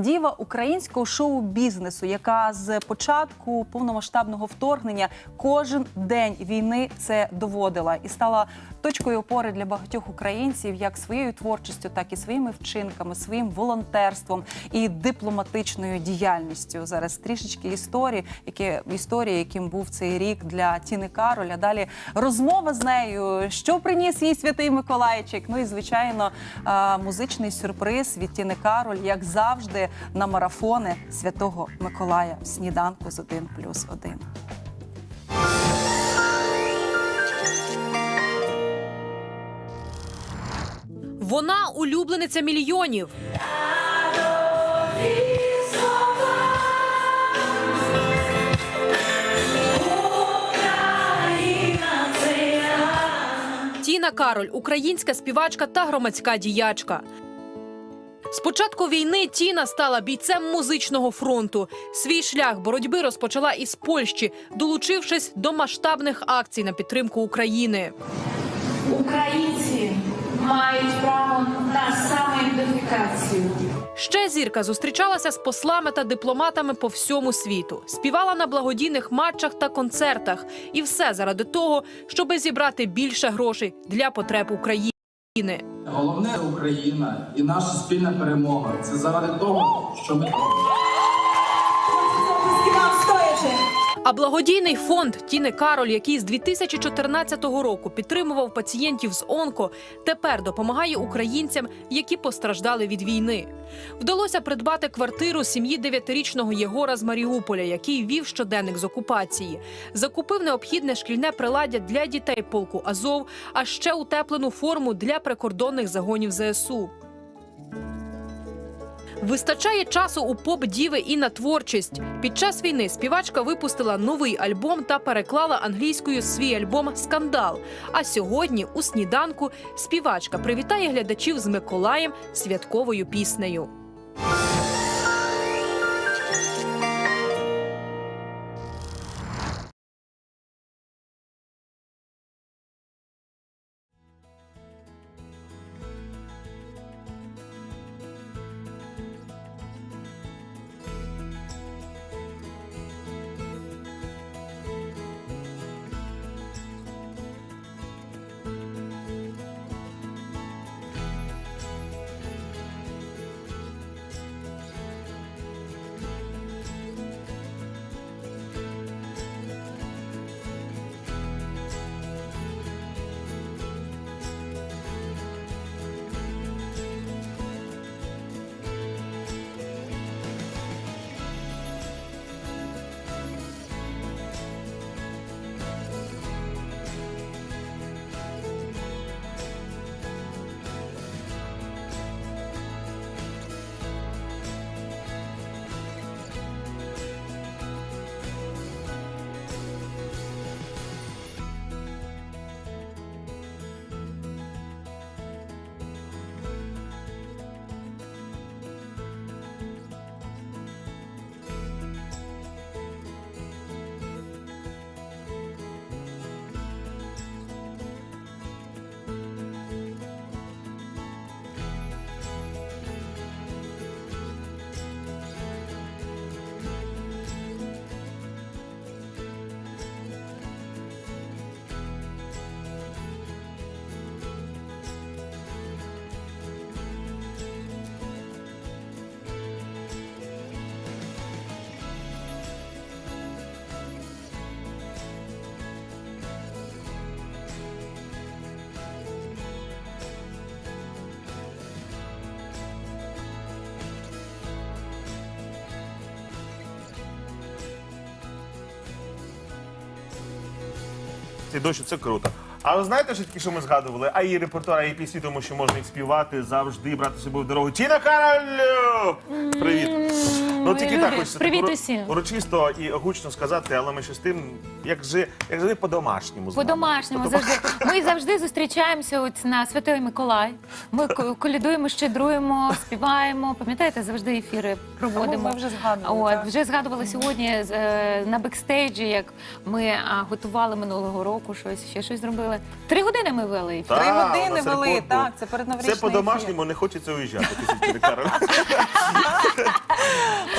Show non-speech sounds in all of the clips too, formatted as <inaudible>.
Діва українського шоу-бізнесу, яка з початку повномасштабного вторгнення кожен день війни це доводила і стала точкою опори для багатьох українців, як своєю творчістю, так і своїми вчинками, своїм волонтерством і дипломатичною діяльністю. Зараз трішечки історії, які історії, яким був цей рік для Тіни Кароль. А далі розмова з нею, що приніс їй святий Миколайчик. Ну і звичайно, музичний сюрприз від Тіни Кароль, як завжди, на марафони Святого Миколая в сніданку з 1 плюс 1. Вона улюблениця мільйонів. Тіна Кароль українська співачка та громадська діячка. З початку війни Тіна стала бійцем музичного фронту. Свій шлях боротьби розпочала із Польщі, долучившись до масштабних акцій на підтримку України. Українці мають право на самоідентифікацію. Ще зірка зустрічалася з послами та дипломатами по всьому світу, співала на благодійних матчах та концертах, і все заради того, щоби зібрати більше грошей для потреб України. Головне Україна і наша спільна перемога. Це заради того, що ми А благодійний фонд Тіни Кароль, який з 2014 року підтримував пацієнтів з онко, тепер допомагає українцям, які постраждали від війни. Вдалося придбати квартиру сім'ї дев'ятирічного Єгора з Маріуполя, який вів щоденник з окупації. Закупив необхідне шкільне приладдя для дітей полку Азов, а ще утеплену форму для прикордонних загонів ЗСУ. Вистачає часу у поп діви і на творчість. Під час війни співачка випустила новий альбом та переклала англійською свій альбом Скандал. А сьогодні у сніданку співачка привітає глядачів з Миколаєм святковою піснею. Цей дощ це круто. А ви знаєте, що тільки що ми згадували? А її репертуар, її пісні, тому що можна їх співати завжди, брати собою в дорогу. Тіна Кароль! Привіт! Ну тільки так любі. хочеться Привіт так уро- усім. урочисто і гучно сказати, але ми ще з тим, як же, як же по-домашньому. з. По-домашньому По-домашньому. завжди. Ми завжди зустрічаємося от на Святий Миколай. Ми ко- колядуємо, щедруємо, співаємо. Пам'ятаєте, завжди ефіри проводимо. Ми вже згадували, От, так. вже згадували сьогодні з, е, на бекстейджі, як ми а, готували минулого року щось, ще щось зробили. Три години ми вели ефір. Три години у нас вели, рекорд був. так, це передноворічний Це по-домашньому не хочеться уїжджати після Тіни <laughs>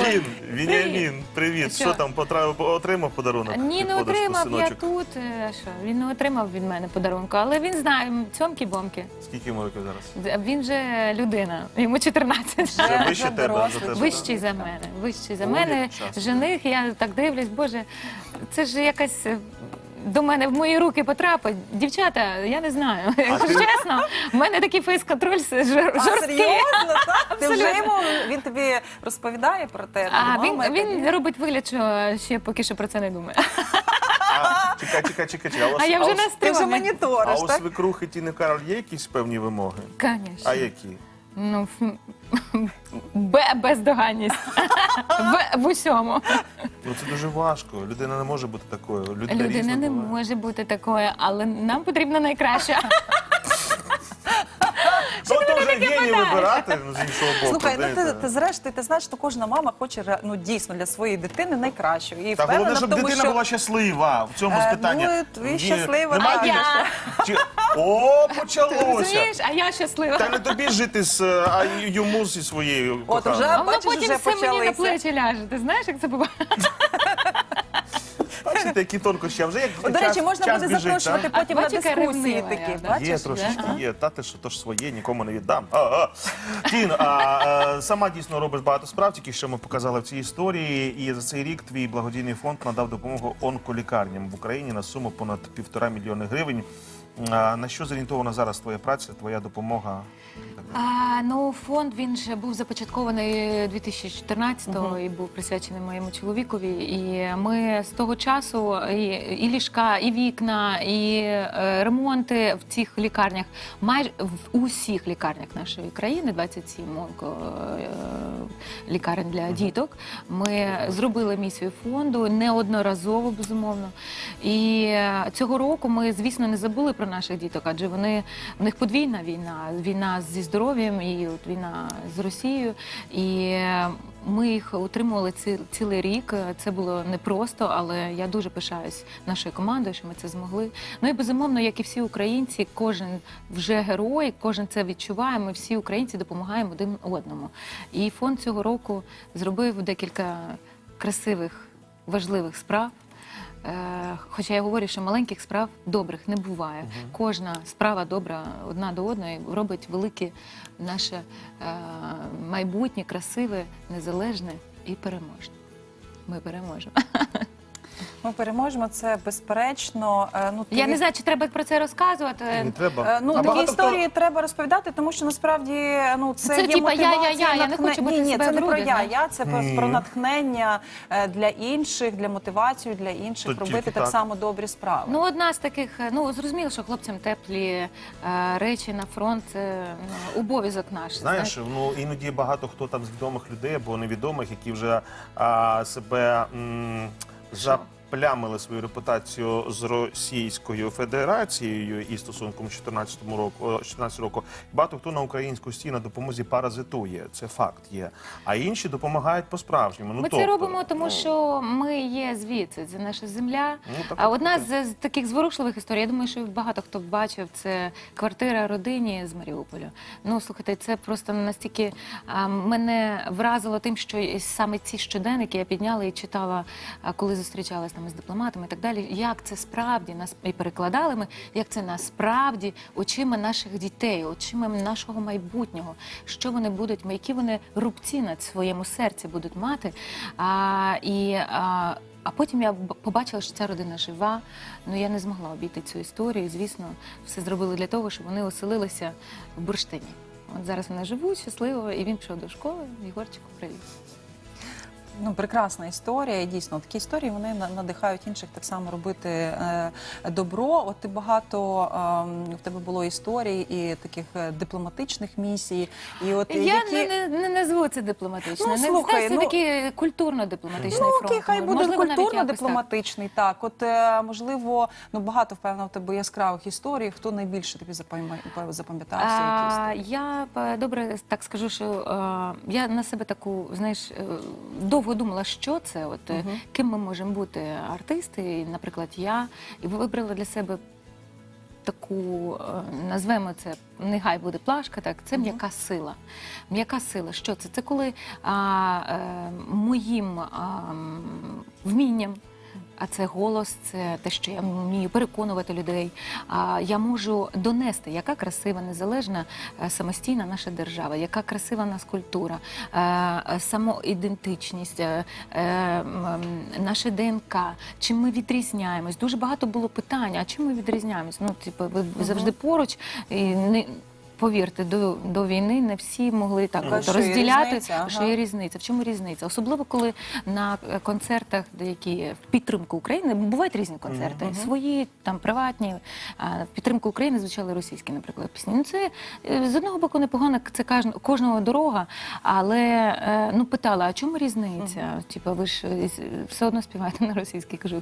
Кароль. Вінямін, привіт. Що? Що там потрапив, отримав подарунок? Ні, не подушку, отримав я синочок? тут. е, Що він не отримав від мене подарунку, але він знає цьомки-бомки. Скільки йому років зараз? Він же людина, йому 14. Вже вище тебе, дорослий. тебе. Вищий за мене, вищий за мене. як часто. Жених, я так дивлюсь, боже, це ж якась. е, До мене в мої руки потрапить. Дівчата, я не знаю. Якщо ти- чесно, в мене такий фейс-контроль жор- А жорсткий. серйозно, так? Ти вже йому він тобі розповідає про те, А він, я тобі». він робить вигляд, що ще поки що про це не думає. А, Чекай, чекай, чекай. чекай. А я вже на Ти вже стрьомі. А моніториш, у так? свекрухи Тіни Кароль є якісь певні вимоги? Звісно. А які? Ну, ф- бе- бездоганність. В, в усьому. Ну це дуже важко. Людина не може бути такою. Людина, Людина різна не буває. може бути такою, але нам потрібна найкраще. Ну то вже гені вибирати ну, з іншого боку. Слухай, ну ти, ти зрештою, ти знаєш, що кожна мама хоче ре- ну, дійсно для своєї дитини найкращого. І Та впевнена головне, в щоб тому, дитина що... була щаслива в цьому Е, питанні. ну, і Ні, щаслива, немає а я? Чи... О, почалося! Розумієш, а я щаслива. Та не тобі жити з е, а йому зі своєю От коханою. вже- А воно бачиш, потім все мені на почалися. плечі ляже. Ти знаєш, як це буває? Бачите, які тонкощі. А вже як От, до час, речі, можна час буде біжить, запрошувати потім А на бачиш, яка дискусії ревнива такі. да? Є трошечки, є. Та ти що, то ж своє, нікому не віддам. А, а. Тін, а, е, сама дійсно робиш багато справ, тільки що ми показали в цій історії. І за цей рік твій благодійний фонд надав допомогу онколікарням в Україні на суму понад півтора мільйони гривень. А, на що зорієнтована зараз твоя праця, твоя допомога? А, ну, фонд він же був започаткований 2014-го і був присвячений моєму чоловікові. І ми з того часу і, і ліжка, і вікна, і е, ремонти в цих лікарнях, майже в усіх лікарнях нашої країни, 27 онко, е, лікарень для діток. Ми зробили місію фонду неодноразово, безумовно. І цього року ми, звісно, не забули про наших діток, адже вони в них подвійна війна: війна зі здоров'ям і от війна з Росією. І ми їх утримували ці, цілий рік. Це було непросто, але я дуже пишаюсь нашою командою, що ми це змогли. Ну і безумовно, як і всі українці, кожен вже герой, кожен це відчуває. Ми всі українці допомагаємо один одному. І фонд цього року зробив декілька красивих, важливих справ. Е, Хоча я говорю, що маленьких справ добрих не буває. Кожна справа добра одна до одної робить велике наше е, майбутнє, красиве, незалежне і переможне. Ми переможемо. <laughs> Ми переможемо, це безперечно. Е, Ну, Я ти- не знаю, чи треба про це розказувати. Не треба. Е, Ну, А такі багато хто- історії треба розповідати, тому що насправді ну це, Це є типа я, я, мотивація, я, я не натхне- хочу бути ні, ні, себе це в не про груди, я, знаєш. я це просто Ні. про натхнення е, для інших, для мотивацію для інших То робити тільки так, так. само добрі справи. Ну, одна з таких, е, ну зрозуміло, що хлопцям теплі е, речі на фронт це ну, обов'язок наш. Знаєш, ну іноді багато хто там з відомих людей або невідомих, які вже а, себе м, заплямили свою репутацію з Російською Федерацією і стосунком з 14 року, 14 року. Багато хто на українську стіну на допомозі паразитує. Це факт є. А інші допомагають по-справжньому. Ну, Ми тобто, це робимо, тому ну, що ми є звідси. Це наша земля. Ну, так а одна з, з таких зворушливих історій, я думаю, що багато хто бачив, це квартира родині з Маріуполя. Ну слухайте, це просто настільки а, мене вразило тим, що саме ці щоденники я підняла і читала, коли зустрічалася там з дипломатами і так далі. Як це справді нас і перекладали ми, як це насправді очима наших дітей, очима нашого майбутнього, що вони будуть, які вони рубці на своєму серці будуть мати. А, і, а, а потім я побачила, що ця родина жива. Ну я не змогла обійти цю історію. Звісно, все зробили для того, щоб вони оселилися в бурштині. От зараз вони живуть щасливо, і він пішов до школи. Єгорчику, привіт. Ну, прекрасна історія. І дійсно такі історії вони надихають інших так само робити е, добро. От ти багато ем, в тебе було історій і таких е, дипломатичних місій. І от Я які не, не, не назву це дипломатично. Ну, не слухай, це ну- такий культурно-дипломатичний Ну, фронт. окей, хай буде культурно-дипломатичний. Так, от е, можливо, ну багато впевнено в тебе яскравих історій. Хто найбільше тобі запам'я- запам'ятався? які історії? я е, добре так скажу, що е, я на себе таку, знаєш, е, довго думала, що це, от е, ким ми можемо бути артисти. Наприклад, я і вибрала для себе таку, е, назвемо це, нехай буде плашка, так це м'яка сила. М'яка сила, що це? Це коли а, е, моїм а, вмінням. А це голос, це те, що я вмію переконувати людей. А я можу донести, яка красива, незалежна, е, самостійна наша держава, яка красива нас культура, е, самоідентичність, е, наше ДНК. Чим ми відрізняємось? Дуже багато було питань. А чим ми відрізняємось? Ну, типу, ви завжди поруч і не. Повірте, до, до війни не всі могли так Ну, от що є розділяти, різниця, ага. що є різниця. В чому різниця? Особливо коли на концертах, які в підтримку України, бувають різні концерти, свої там приватні. В підтримку України звучали російські, наприклад, пісні. Ну це е, з одного боку непогано, це кожного дорога, але е, ну питала, а чому різниця? Типа, ви ж е, все одно співаєте на російській. Кажу.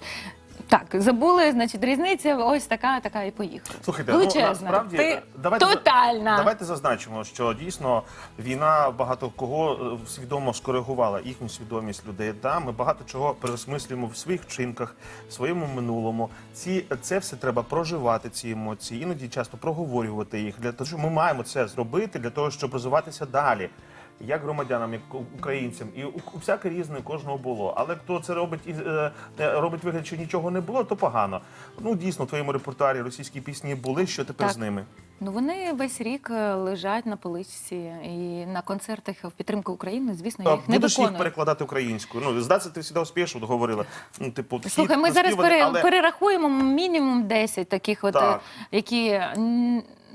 Так, забули, значить, різниця ось така, така і поїхала. Слухайте, ну Величезна. насправді Ти давайте тотальна. Давайте зазначимо, що дійсно війна багато кого е, свідомо скоригувала їхню свідомість людей. Да, ми багато чого переосмислюємо в своїх вчинках, в своєму минулому. Ці це все треба проживати. Ці емоції, іноді часто проговорювати їх. Для того, що ми маємо це зробити для того, щоб розвиватися далі. Як громадянам, як українцям, і всяке різне кожного було. Але хто це робить і е, робить вигляд, що нічого не було, то погано. Ну дійсно, в твоєму репертуарі російські пісні були. Що тепер Так. з ними? Ну вони весь рік е, лежать на поличці і на концертах в підтримку України. Звісно, я А їх не Будеш їх перекладати українською. Ну, здається, ти завжди успішно говорила. Ну, типу, Слухай, ми зараз пере, але... перерахуємо мінімум 10 таких, от, Так. е, які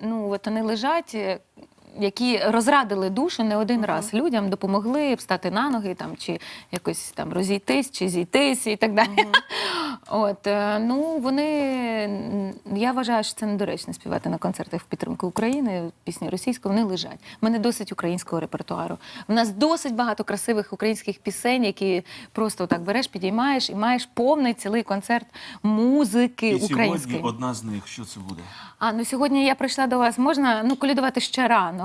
ну, от вони лежать. Які розрадили душу не один раз людям, допомогли встати на ноги, там чи якось там розійтись, чи зійтись і так далі. От е, ну вони я вважаю, що це недоречно співати на концертах в підтримку України. Пісні російської вони лежать. У мене досить українського репертуару. У нас досить багато красивих українських пісень, які просто так береш, підіймаєш і маєш повний цілий концерт музики І сьогодні української. одна з них. Що це буде? А ну сьогодні я прийшла до вас. Можна ну колядувати ще рано,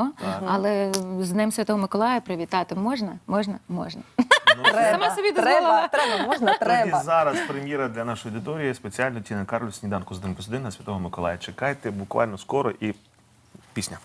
але з Днем Святого Миколая привітати можна? Можна, можна. <laughs> Сама собі треба, дозволила. треба, можна, Тоді треба. зараз прем'єра для нашої аудиторії спеціально Тіна Карлю сніданку з 1 плюс 1 на Святого Миколая. Чекайте буквально скоро і пісня.